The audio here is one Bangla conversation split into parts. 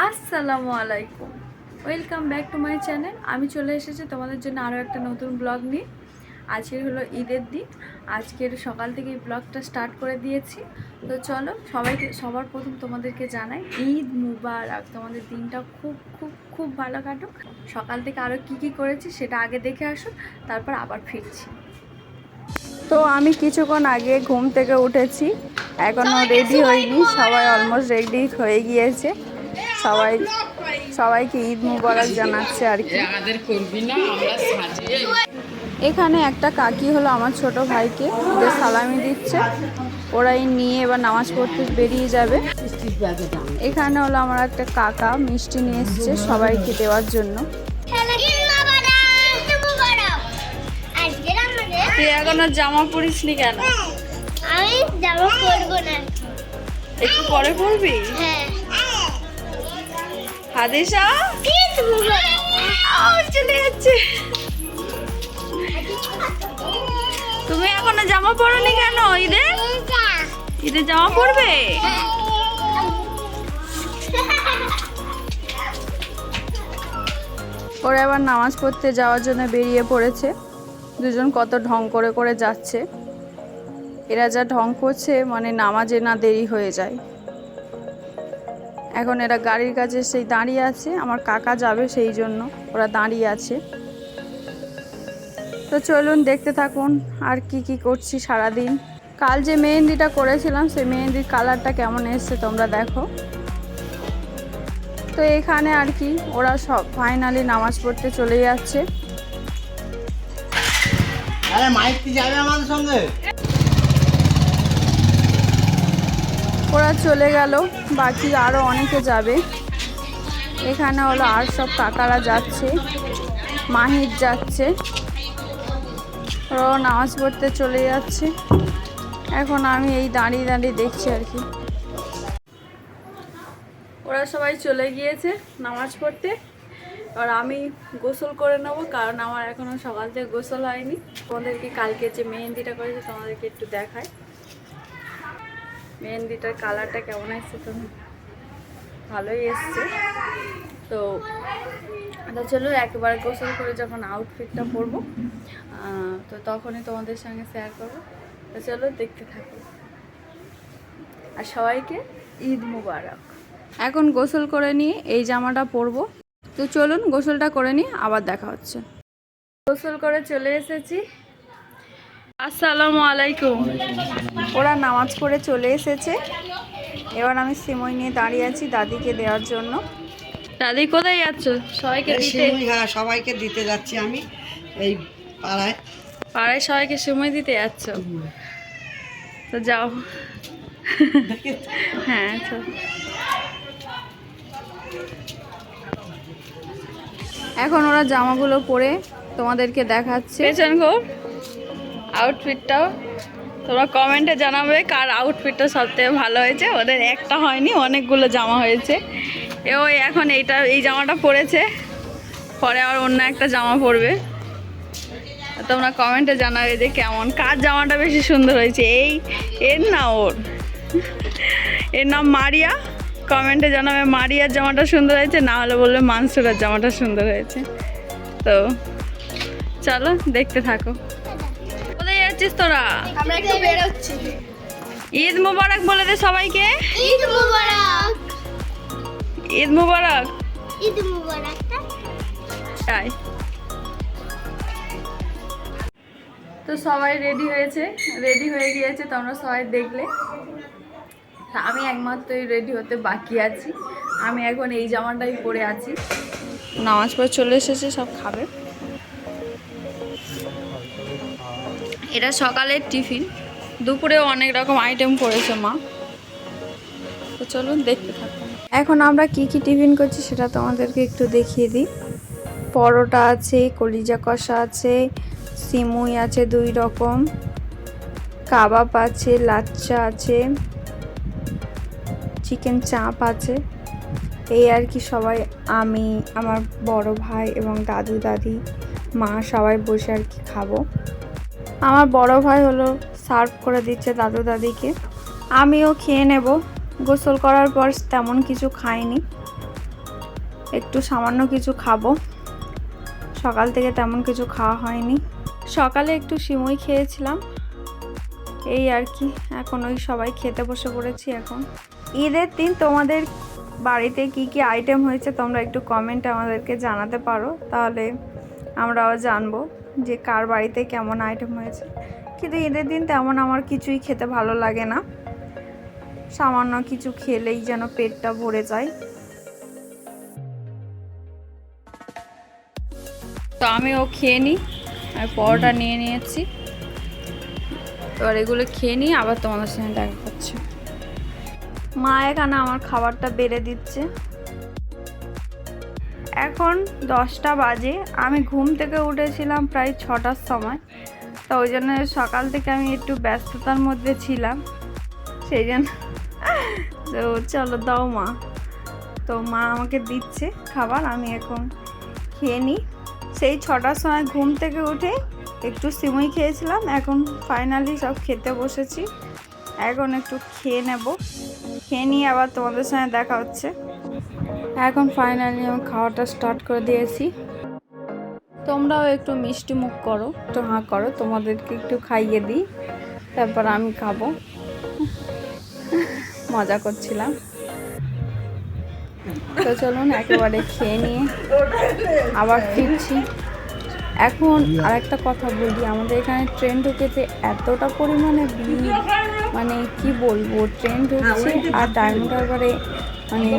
আসসালামু আলাইকুম। Welcome back to my channel আমি চলে এসেছি তোমাদের জন্য আরও একটা নতুন ব্লগ নিয়ে। আজকের হলো ঈদের দিন। আজকের সকাল থেকে এই ব্লগটা স্টার্ট করে দিয়েছি। তো চলো সবাইকে সবার প্রথম তোমাদেরকে জানাই ঈদ মুবারক। তোমাদের দিনটা খুব খুব খুব ভালো কাটুক। সকাল থেকে আরও কি কি করেছি সেটা আগে দেখে আসুন তারপর আবার ফিরছি। তো আমি কিছুক্ষণ আগে ঘুম থেকে উঠেছি। এখনও রেডি হইনি সবাই অলমোস্ট রেডি হয়ে গিয়েছে। সবাই সবাইকে ঈদ মুবারক জানাচ্ছে আর কি। না এখানে একটা কাকি হলো আমার ছোট ভাইকে ওদের সালামি দিচ্ছে। ওরাই নিয়ে এবার নামাজ পড়তে বেরিয়ে যাবে। এখানে হলো আমার একটা কাকা মিষ্টি নিয়ে এসছে সবাইকে দেওয়ার জন্য। তুই এখনও জামা পরিসনি কেন? আমি জামা পরবো না। একটু পরে পরবি? হ্যাঁ। হাদিসা? চলে যাচ্ছে। তুমি এখনও জামা পরনি কেন ঈদে? ঈদে জামা পরবে? ওরা আবার নামাজ পড়তে যাওয়ার জন্য বেরিয়ে পড়েছে। দুজন কত ঢং করে করে যাচ্ছে। এরা যা ঢং করছে মানে নামাজে না দেরি হয়ে যায়। এখন এরা গাড়ির কাছে সেই দাঁড়িয়ে আছে, আমার কাকা যাবে সেই জন্য, ওরা দাঁড়িয়ে আছে। তো চলুন দেখতে থাকুন আর কি কি করছি সারাদিন। কাল যে মেহেন্দিটা করেছিলাম, সেই মেহেন্দির কালারটা কেমন এসছে তোমরা দেখো। তো এখানে আর কি, ওরা সব ফাইনালি নামাজ পড়তে চলে যাচ্ছে। আরে মাইক কি যাবে আমাদের সঙ্গে? ওরা চলে গেল, বাকি আরও অনেকে যাবে। এখানে হলো আর সব কাকারা যাচ্ছে, মাহির যাচ্ছে। ওরাও নামাজ পড়তে চলে যাচ্ছে। এখন আমি এই দাঁড়িয়ে দাঁড়িয়ে দেখছি আর কি। ওরা সবাই চলে গিয়েছে নামাজ পড়তে। আর আমি গোসল করে নেব, কারণ আমার এখনও সকাল থেকে গোসল হয়নি। তোমাদেরকে কালকে যে মেহেন্দিটা করেছে, তোমাদেরকে একটু দেখায় মেহেন্দিটার কালারটা কেমন এসছে তো? ভালোই এসছে। তো তো চলো, একবার গোসল করে যখন আউটফিটটা পরবো তো তখনই তোমাদের সঙ্গে শেয়ার করব। তো চলো, দেখতে থাকো। আর সবাইকে ঈদ মুবারক। এখন গোসল করে নিয়ে এই জামাটা পরবো। তো চলুন, গোসলটা করে নিয়ে আবার দেখা হচ্ছে। গোসল করে চলে এসেছি। আসসালামু আলাইকুম। ওরা নামাজ পড়ে চলে এসেছে। এবার আমি সিমই নিয়ে দাঁড়িয়ে আছি দাদিকে দেওয়ার জন্য। দাদি কোথায় যাচ্ছ? সবাইকে দিতে? হ্যাঁ সবাইকে দিতে যাচ্ছি আমি এই পাড়ায়। পাড়ায় সবাইকে সময় দিতে যাচ্ছ? তো যাও। হ্যাঁ চল এখন ওরা জামাগুলো পরে তোমাদেরকে দেখাচ্ছে। পেছন গো। আউটফিটটাও তোমরা কমেন্টে জানাবে কার আউটফিটটা সবথেকে ভালো হয়েছে। ওদের একটা হয়নি, অনেকগুলো জামা হয়েছে। এ ওই এখন এইটা, এই জামাটা পরেছে। পরে আবার অন্য একটা জামা পরবে। তোমরা কমেন্টে জানাবে যে কেমন, কার জামাটা বেশি সুন্দর হয়েছে? এই, এর না ওর। এর নাম মারিয়া। কমেন্টে জানাবে মারিয়ার জামাটা সুন্দর হয়েছে, না হলে বলবে মানসুরের জামাটা সুন্দর হয়েছে। তো, চলো দেখতে থাকো। যাচ্ছিস তোরা? আমরা একটু বেরোচ্ছি। ঈদ মুবারক বলে দে সবাইকে। ঈদ মুবারক। ঈদ মুবারক। ঈদ মুবারক তাই? তো সবাই রেডি হয়েছে? রেডি হয়ে গিয়েছে তোমরা সবাই দেখলে। আমি একমাত্রই রেডি হতে বাকি আছি। আমি এখন এই জামাটাই পরে আছি। নামাজ পড়ে চলে এসেছে সব খাবে। এটা সকালের টিফিন। দুপুরেও অনেক রকম আইটেম করেছে মা। তো চলুন দেখতে থাকুন। এখন আমরা কি কি টিফিন করছি সেটা তোমাদেরকে একটু দেখিয়ে দিই। পরোটা আছে, কলিজা কষা আছে, সিমুই আছে দুই রকম, কাবাব আছে, লাচ্চা আছে, চিকেন চাপ আছে। এই আর কি সবাই, আমি, আমার বড় ভাই এবং দাদু, দাদি, মা সবাই বসে আর কি খাব। আমার বড় ভাই হলো সার্ভ করে দিচ্ছে দাদু দাদিকে। আমিও খেয়ে নেব। গোসল করার পর তেমন কিছু খাইনি। একটু সামান্য কিছু খাব। সকাল থেকে তেমন কিছু খাওয়া হয়নি। সকালে একটু সিমই খেয়েছিলাম। এই আর কি এখন ওই সবাই খেতে বসে পড়েছি এখন। ঈদের দিন তোমাদের বাড়িতে কি কি আইটেম হয়েছে তোমরা একটু কমেন্ট আমাদেরকে জানাতে পারো। তাহলে আমরাও জানব। যে কার বাড়িতে কেমন আইটেম হয়েছে। কিন্তু ঈদের দিন তেমন আমার কিছুই খেতে ভালো লাগে না। সামান্য কিছু খেলেই যেন পেটটা ভরে যায়। তো আমিও খেয়ে নিই আর পরোটা নিয়ে নিয়েছি। এবার এগুলো খেয়ে নিই আবার তোমাদের সঙ্গে দেখা করছি মা এখানে আমার খাবারটা বেড়ে দিচ্ছে। এখন দশটা বাজে। আমি ঘুম থেকে উঠেছিলাম প্রায় ছটার সময়। তো ওই জন্য সকাল থেকে আমি একটু ব্যস্ততার মধ্যে ছিলাম। সেই জন্য তো চলো দাও মা। তো মা আমাকে দিচ্ছে খাবার, আমি এখন খেয়ে নিই। সেই ছটার সময় ঘুম থেকে উঠে একটু সিমুই খেয়েছিলাম। এখন ফাইনালি সব খেতে বসেছি। এখন একটু খেয়ে নেব। খেয়ে নিয়ে আবার তোমাদের সঙ্গে দেখা হচ্ছে। এখন ফাইনালি আমি খাওয়াটা স্টার্ট করে দিয়েছি। তোমরাও একটু মিষ্টি মুখ করো। একটু হাঁ করো তোমাদেরকে একটু খাইয়ে দিই। তারপর আমি খাব। মজা করছিলাম। তো চলুন একেবারে খেয়ে নিয়ে আবার ফিরছি। এখন আর একটা কথা বলি আমাদের এখানে ট্রেন ঢুকেছে এতটা পরিমাণে ভিড়। মানে কি বলব ট্রেন ঢুকছে আর ডায়মন্ড হারবারে মানে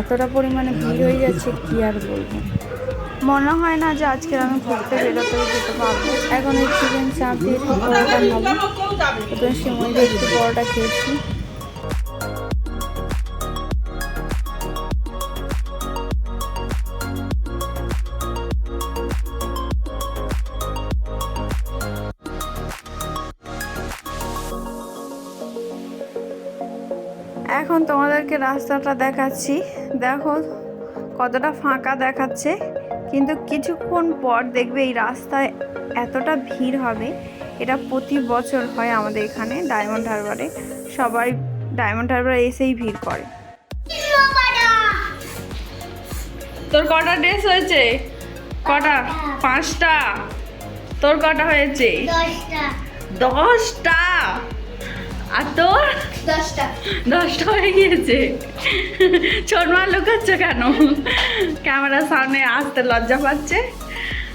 এতটা পরিমাণে ভিড় হয়ে যাচ্ছে, কী আর বলব? মনে হয় না যে আজকে আমি ঘুরতে বেরোতে যেতে পারব। এখন এই চিকেন চাপ দিয়ে একটু পরোটা খাব। তো সময় দিয়ে একটু পরোটা খেয়েছি। এখন তোমাদেরকে রাস্তাটা দেখাচ্ছি। দেখো কতটা ফাঁকা দেখাচ্ছে। কিন্তু কিছুক্ষণ পর দেখবে এই রাস্তায় এতটা ভিড় হবে। এটা প্রতি বছর হয় আমাদের এখানে ডায়মন্ড হারবারে। সবাই ডায়মন্ড হারবারে এসেই ভিড় করে। তোর কটা ড্রেস হয়েছে? কটা? পাঁচটা? তোর কটা হয়েছে? দশটা। দশটা? আর তোর? দশটা। দশটা হয়ে গিয়েছে। ছোট মা লুকাচ্ছ কেন? ক্যামেরার সামনে আসতে লজ্জা পাচ্ছে।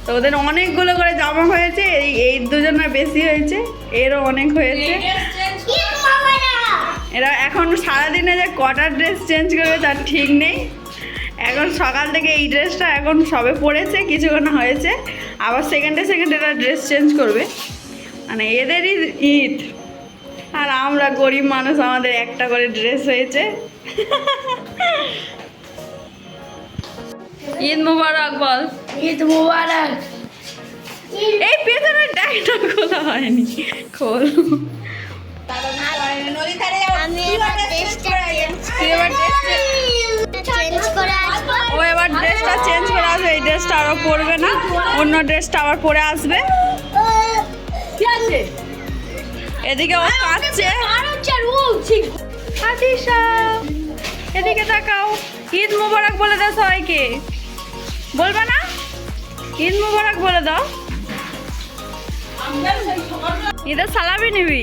তো ওদের অনেকগুলো করে জামা হয়েছে এই এই দুজনের বেশি হয়েছে এরও অনেক হয়েছে। এরা? এখন সারাদিনে যে কটা ড্রেস চেঞ্জ করবে তার ঠিক নেই। এখন সকাল থেকে এই ড্রেসটা এখন সবে পড়েছে কিছুক্ষণ হয়েছে। আবার সেকেন্ডে সেকেন্ডে এরা ড্রেস চেঞ্জ করবে। মানে এদেরই ঈদ। আর আমরা গরিব মানুষ আমাদের একটা করে ড্রেস হয়েছে। ঈদ মুবারক বল। ঈদ মুবারক। এই পেছনের ডাইটা খোলা হয়নি খোল। আমি এবার ড্রেসটা চেঞ্জ করে আসব ও এবার ড্রেসটা চেঞ্জ করে আসবে এই ড্রেসটা আরও পরবে না। অন্য ড্রেসটা আবার পরে আসবে। কি আছে? এদিকে ও কাঁদছে। আরও চারু। ঠিক। আদিশা। এদিকে তাকাও। ঈদ মুবারক বলে দাও সবাইকে। বলবা না? ঈদ মুবারক বলে দাও। ঈদের সালামি নিবি।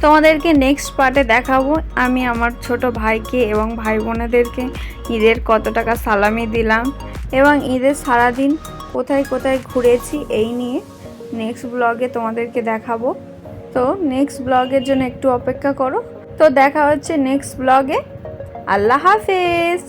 তোমাদেরকে নেক্সট পার্টে দেখাবো। আমি আমার ছোট ভাইকে এবং ভাই বোনেদেরকে ঈদের কত টাকা সালামি দিলাম এবং ঈদের সারাদিন কোথায় কোথায় ঘুরেছি এই নিয়ে নেক্সট ব্লগে তোমাদেরকে দেখাবো। তো নেক্সট ব্লগের জন্য একটু অপেক্ষা করো। তো দেখা হচ্ছে নেক্সট ব্লগে আল্লাহ হাফেজ!